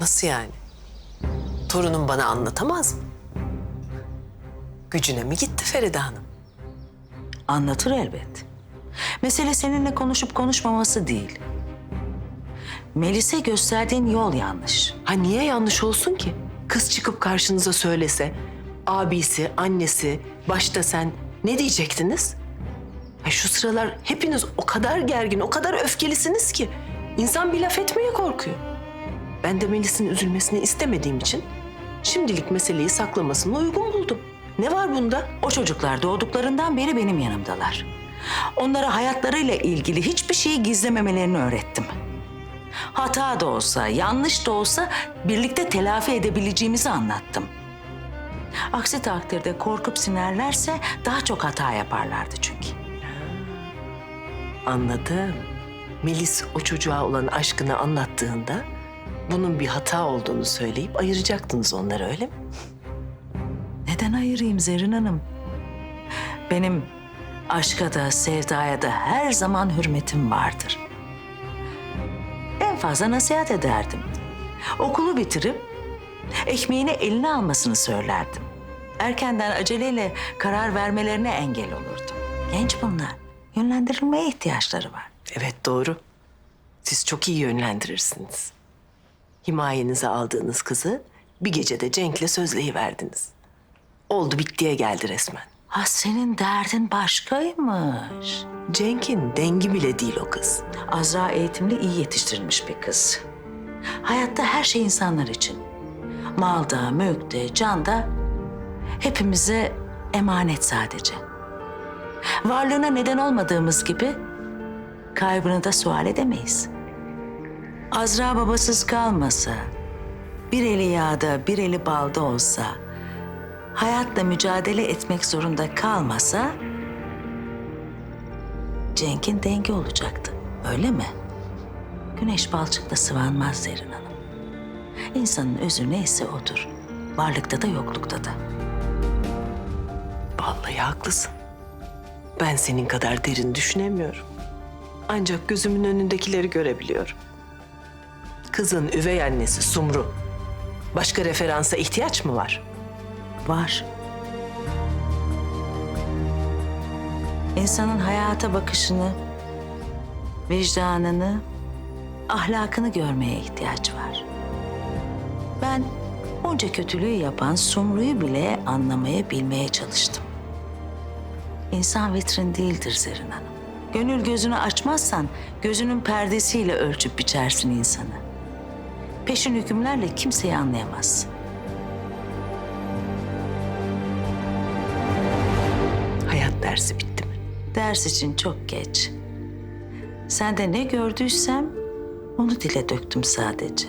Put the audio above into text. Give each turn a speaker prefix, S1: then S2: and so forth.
S1: Nasıl yani? Torunum bana anlatamaz mı? Gücüne mi gitti Feride Hanım?
S2: Anlatır elbet. Mesele seninle konuşup konuşmaması değil. Melis'e gösterdiğin yol yanlış.
S1: Ha niye yanlış olsun ki? Kız çıkıp karşınıza söylese, abisi, annesi, başta sen ne diyecektiniz? Ha şu sıralar hepiniz o kadar gergin, o kadar öfkelisiniz ki insan bir laf etmeye korkuyor. Ben de Melis'in üzülmesini istemediğim için şimdilik meseleyi saklamasını uygun buldum. Ne var bunda?
S2: O çocuklar doğduklarından beri benim yanımdalar. Onlara hayatlarıyla ilgili hiçbir şeyi gizlememelerini öğrettim. Hata da olsa, yanlış da olsa birlikte telafi edebileceğimizi anlattım. Aksi takdirde korkup sinerlerse daha çok hata yaparlardı çünkü.
S1: Anladım. Melis o çocuğa olan aşkını anlattığında bunun bir hata olduğunu söyleyip ayıracaktınız onları öyle mi?
S2: Neden ayırayım Zerrin Hanım? Benim aşka da sevdaya da her zaman hürmetim vardır. En fazla nasihat ederdim. Okulu bitirip ekmeğini eline almasını söylerdim. Erkenden aceleyle karar vermelerine engel olurdum. Genç bunlar. Yönlendirilmeye ihtiyaçları var.
S1: Evet doğru. Siz çok iyi yönlendirirsiniz. Himayenize aldığınız kızı bir gecede Cenk'le sözleyiverdiniz. Oldu bittiye geldi resmen.
S2: Ha senin derdin başkaymış.
S1: Cenk'in dengi bile değil o kız.
S2: Azra eğitimli, iyi yetiştirilmiş bir kız. Hayatta her şey insanlar için. Malda, mülkte, canda hepimize emanet sadece. Varlığına neden olmadığımız gibi kaybını da sual edemeyiz. Azra babasız kalmasa, bir eli yağda, bir eli balda olsa, hayatla mücadele etmek zorunda kalmasa Cenk'in dengi olacaktı. Öyle mi? Güneş balçıkta sıvanmaz Zerrin Hanım. İnsanın özü neyse odur. Varlıkta da yoklukta da.
S1: Vallahi haklısın. Ben senin kadar derin düşünemiyorum. Ancak gözümün önündekileri görebiliyorum. Kızın üvey annesi Sumru. Başka referansa ihtiyaç mı var?
S2: Var. İnsanın hayata bakışını, vicdanını, ahlakını görmeye ihtiyaç var. Ben onca kötülüğü yapan Sumru'yu bile anlamaya, bilmeye çalıştım. İnsan vitrin değildir Zerrin Hanım. Gönül gözünü açmazsan gözünün perdesiyle ölçüp biçersin insanı. Peşin hükümlerle kimseyi anlayamazsın.
S1: Hayat dersi bitti mi?
S2: Ders için çok geç. Sende ne gördüysem onu dile döktüm sadece.